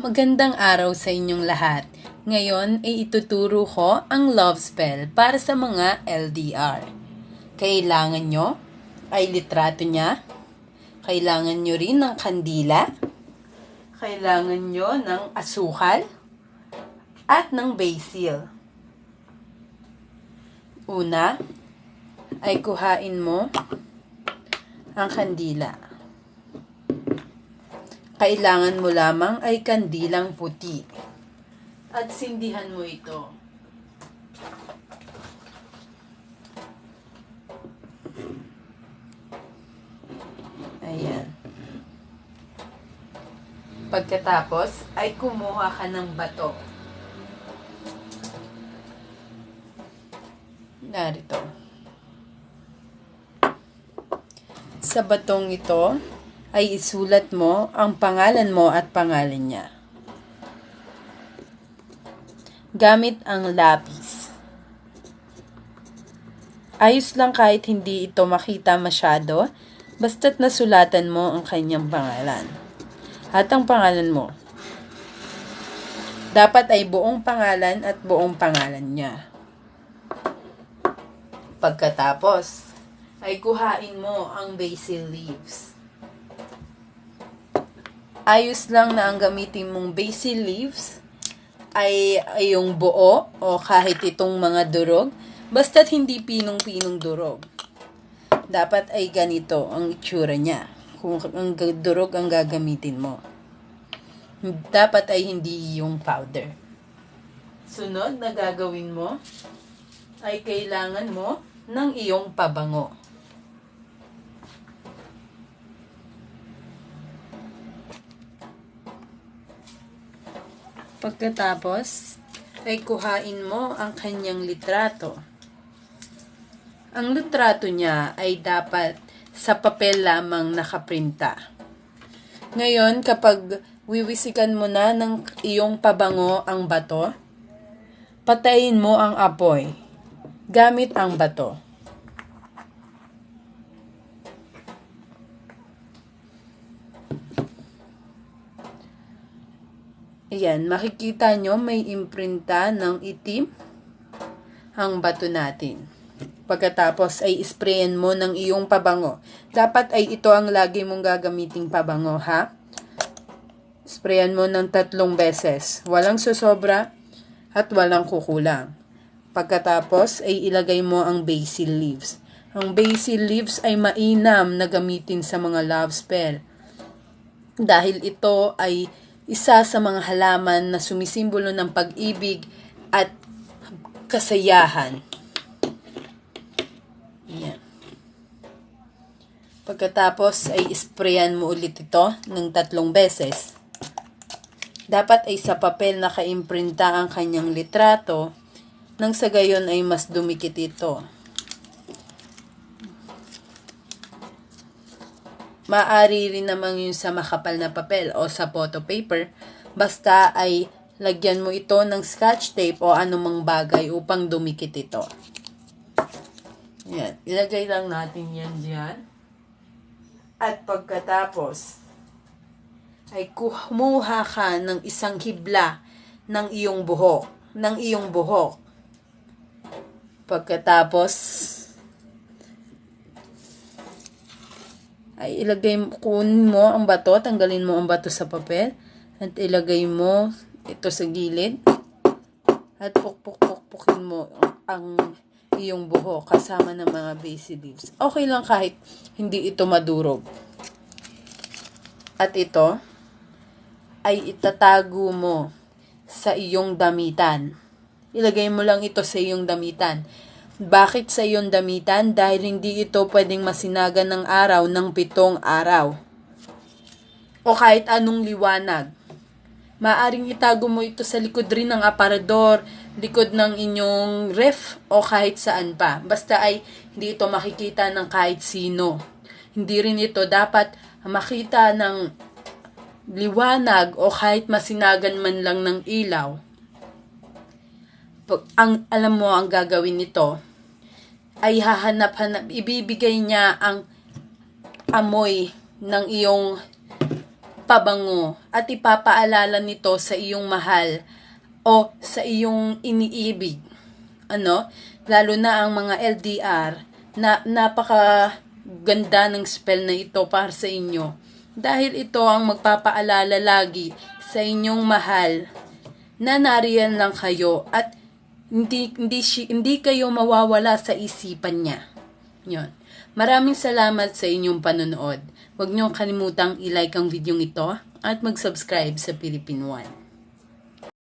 Magandang araw sa inyong lahat. Ngayon ay ituturo ko ang love spell para sa mga LDR. Kailangan nyo ay litrato niya. Kailangan nyo rin ng kandila. Kailangan nyo ng asukal at ng basil. Una ay kuhain mo ang kandila. Kailangan mo lamang ay kandilang puti. At sindihan mo ito. Ayan. Pagkatapos, ay kumuha ka ng bato. Narito. Sa batong ito, ay isulat mo ang pangalan mo at pangalan niya. Gamit ang lapis. Ayos lang kahit hindi ito makita masyado, basta't nasulatan mo ang kanyang pangalan. At ang pangalan mo. Dapat ay buong pangalan at buong pangalan niya. Pagkatapos, ay kuhain mo ang basil leaves ayos lang na ang gamitin mong basil leaves ay, ay yung buo o kahit itong mga durog. Basta't hindi pinong-pinong durog. Dapat ay ganito ang itsura niya. Kung ang durog ang gagamitin mo. Dapat ay hindi yung powder. Sunod na gagawin mo ay kailangan mo ng iyong pabango. Pagkatapos, ay kuhain mo ang kanyang litrato. Ang litrato niya ay dapat sa papel lamang nakaprinta. Ngayon, kapag wiwisikan mo na ng iyong pabango ang bato, patayin mo ang apoy gamit ang bato. Ayan, makikita nyo may imprinta ng itim ang bato natin. Pagkatapos ay sprayan mo ng iyong pabango. Dapat ay ito ang lagi mong gagamiting pabango, ha? Sprayan mo ng tatlong beses. Walang susobra at walang kukulang. Pagkatapos ay ilagay mo ang basil leaves. Ang basil leaves ay mainam na gamitin sa mga love spell. Dahil ito ay isa sa mga halaman na sumisimbolo ng pag-ibig at kasayahan. Yan. Pagkatapos ay isprayan mo ulit ito ng tatlong beses. Dapat ay sa papel na kaimprinta ang kanyang litrato nang sa gayon ay mas dumikit ito. Maari rin naman yun sa makapal na papel o sa photo paper. Basta ay lagyan mo ito ng scotch tape o anumang bagay upang dumikit ito. Yan. Ilagay lang natin yan dyan. At pagkatapos, ay kumuha ka ng isang hibla ng iyong buhok. Ng iyong buhok. Pagkatapos, ay ilagay mo, kunin mo ang bato, tanggalin mo ang bato sa papel, at ilagay mo ito sa gilid, at pukpuk-pukpukin mo ang iyong buho kasama ng mga basil leaves. Okay lang kahit hindi ito madurog. At ito ay itatago mo sa iyong damitan. Ilagay mo lang ito sa iyong damitan bakit sa iyon damitan? Dahil hindi ito pwedeng masinagan ng araw ng pitong araw. O kahit anong liwanag. Maaring itago mo ito sa likod rin ng aparador, likod ng inyong ref, o kahit saan pa. Basta ay hindi ito makikita ng kahit sino. Hindi rin ito dapat makita ng liwanag o kahit masinagan man lang ng ilaw. Ang alam mo ang gagawin nito, ay hahanap-hanap, ibibigay niya ang amoy ng iyong pabango at ipapaalala nito sa iyong mahal o sa iyong iniibig. Ano? Lalo na ang mga LDR na napaka ganda ng spell na ito para sa inyo. Dahil ito ang magpapaalala lagi sa inyong mahal na nariyan lang kayo at hindi, hindi, hindi kayo mawawala sa isipan niya. Yon. Maraming salamat sa inyong panonood. Huwag niyong kalimutang i-like ang video ito at mag-subscribe sa Philippine One.